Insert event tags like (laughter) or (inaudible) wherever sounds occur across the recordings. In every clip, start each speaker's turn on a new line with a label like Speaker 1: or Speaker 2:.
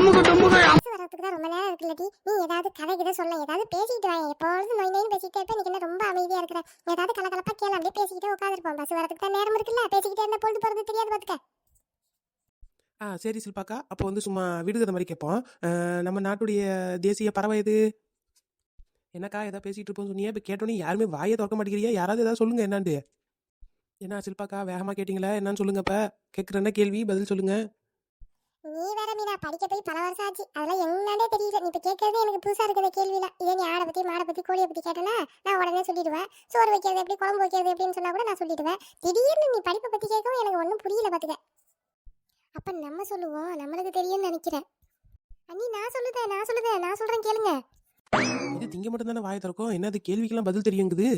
Speaker 1: வரதுக்கு தான் ரொம்ப நேரம் இருக்குல்லடி நீ ஏதாவது கதை கிட்ட சொல்ல ஏதாவது பேசிட்டு வா. எப்பொழுதும் நோய் நோய் பேசிட்டே இருப்ப நீங்க என்ன ரொம்ப அமைதியா இருக்கிற? ஏதாவது கலகலப்பா கேள. அப்படியே பேசிக்கிட்டே உட்காந்துருப்போம் பஸ் வரதுக்கு தான் நேரம் இருக்குல்ல? பேசிக்கிட்டே இருந்தா பொழுது போறது தெரியாது பாத்துக்க.
Speaker 2: ஆ சரி சில்பாக்கா. அப்போ வந்து சும்மா விடுகதை மாதிரி கேட்போம். நம்ம நாட்டுடைய தேசிய பறவை எது? என்னக்கா ஏதாவது பேசிட்டு இருப்போம் சொன்னீங்க. இப்போ கேட்டோன்னே யாருமே வாயை திறக்க மாட்டேங்கிறீங்க. யாராவது ஏதாவது சொல்லுங்க என்னான்ட்டு. என்ன சில்பாக்கா வேகமாக கேட்டிங்களா? என்னன்னு சொல்லுங்க இப்போ கேட்குறேன்னா கேள்வி? பதில் சொல்லுங்க.
Speaker 1: நீ வேற மீனா படிக்க போய் பல வருஷம் ஆச்சு. அதெல்லாம் என்னன்னே தெரியல. நீ இப்ப கேட்கறது எனக்கு புதுசா இருக்கிற கேள்வியில. இதே நீ ஆடை பத்தி மாடை பத்தி கோழியை பத்தி கேட்டேன்னா நான் உடனே சொல்லிடுவேன். சோறு வைக்கிறது எப்படி குழம்பு வைக்கிறது எப்படின்னு சொன்னா கூட நான் சொல்லிடுவேன். திடீர்னு நீ படிப்பை பத்தி கேட்கவும் எனக்கு ஒன்றும் புரியல பாத்துக்க. அப்ப நம்ம சொல்லுவோம். நம்மளுக்கு தெரியும்னு நினைக்கிறேன். அண்ணி நான் சொல்லுதேன் நான் சொல்லுதேன் நான் சொல்றேன் கேளுங்க.
Speaker 2: இது திங்க மட்டும் தானே வாய திறக்கும்? என்னது கேள்விக்கெல்லாம் பதில் தெரியுங்குது?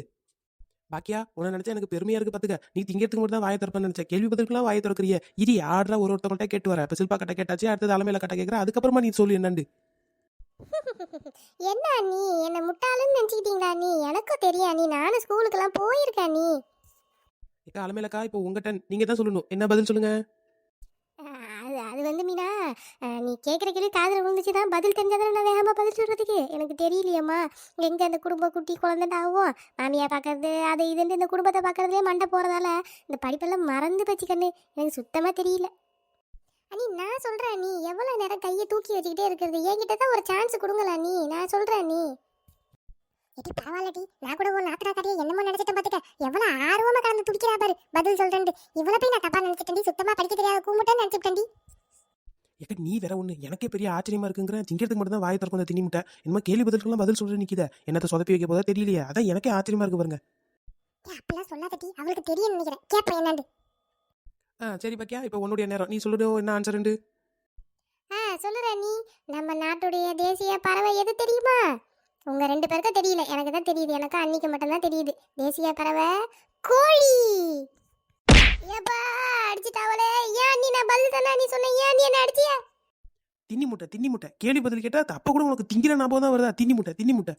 Speaker 2: பாக்கியா உன்னை நினைச்சா எனக்கு பெருமையா இருக்கு பாத்துக்க. நீ திங்கிறதுக்கு மட்டும் தான் வாயை திறப்பேன்னு நினைச்சேன் கேள்வி பதிலுக்குலாம் வாயை திறக்கிறிய. இரி ஆடுறா ஒரு ஒருத்தவங்கள்ட்ட கேட்டு வர. இப்போ சில்பா கட்ட கேட்டாச்சு அடுத்தது அலமையில கட்ட கேட்குறேன் அதுக்கப்புறமா நீ சொல்லு என்னண்டு (laughs)
Speaker 1: என்ன நீ என்ன முட்டாளுன்னு நினைச்சுக்கிட்டீங்களா நீ எனக்கும் தெரியும் நீ நானும் ஸ்கூலுக்கெல்லாம் போயிருக்கேன் நீ
Speaker 2: அலமையிலக்கா இப்போ உங்ககிட்ட நீங்க தான் சொல்லணும். என்ன பதில் சொல்லுங்க?
Speaker 1: அது அது வந்து மீனா நீ கேட்குற கேள்வி காதில் விழுந்துச்சு தான் பதில் தெரிஞ்சாதான் நான் வேகமாக பதில் சொல்கிறதுக்கு எனக்கு தெரியலையம்மா. எங்கே அந்த குடும்ப குட்டி குழந்தைட்டாவும் மாமியா பார்க்கறது அது இதுன்னு இந்த குடும்பத்தை பார்க்குறதுலே மண்டை போகிறதால இந்த படிப்பெல்லாம் மறந்து போச்சு கண்ணு. எனக்கு சுத்தமாக தெரியல. அண்ணி நான் சொல்கிறேன் நீ எவ்வளோ நேரம் கையை தூக்கி வச்சுக்கிட்டே இருக்கிறது? என்கிட்ட தான் ஒரு சான்ஸ் கொடுங்களா நீ நான் சொல்கிறேன் நீ எடி பரவாயில்லடி. நான் கூட ஒரு நாத்திரா கடையை என்ன பாரு பதில் சொல்றேன் இவ்வளவு போய் நான் தப்பா நினைச்சிட்டேன் சுத்தமா படிக்க தெரியாத கூமுட்டேன்னு நினைச்சிட்டேன்
Speaker 2: ஏக்கா நீ வேற ஒண்ணு. எனக்கே பெரிய ஆச்சரியமா இருக்குங்கிற. திங்கிறதுக்கு மட்டும் தான் வாயை திறக்கும் அந்த திணி முட்டை இனிமே கேள்வி பதிலுக்குலாம் பதில் சொல்ற நிக்குத. என்னத்த சொதப்பி வைக்க போதா தெரியலையே. அதான் எனக்கே ஆச்சரியமா இருக்கு பாருங்க.
Speaker 1: அப்பெல்லாம் சொல்லாதடி அவளுக்கு தெரியும்னு நினைக்கிறேன். கேப்ப என்னண்டு
Speaker 2: ஆ சரி பாக்கியா. இப்போ உன்னுடைய நேரம். நீ சொல்லுடு என்ன ஆன்சர் உண்டு?
Speaker 1: ஆ சொல்லுற நீ. நம்ம நாட்டுடைய தேசிய பறவை எது தெரியுமா? உங்க ரெண்டு பேருக்கும் தெரியல. எனக்கு தான் தெரியுது. எனக்கு அன்னிக்கு மட்டும்தான் தெரியுது. தேசிய பறவை கோழி. ஏப்பா அடிச்சிட்டாவளே. ஏன் நீ நான் பதில் தானே நீ சொன்ன ஏன் நீ என்ன அடிச்சியா?
Speaker 2: தின்னி முட்டை தின்னி முட்டை. கேள்வி பதில் கேட்டா அப்ப கூட உனக்கு திங்கிற ஞாபகம் தான் வருதா? தின்னி முட்டை தின்னி முட்டை.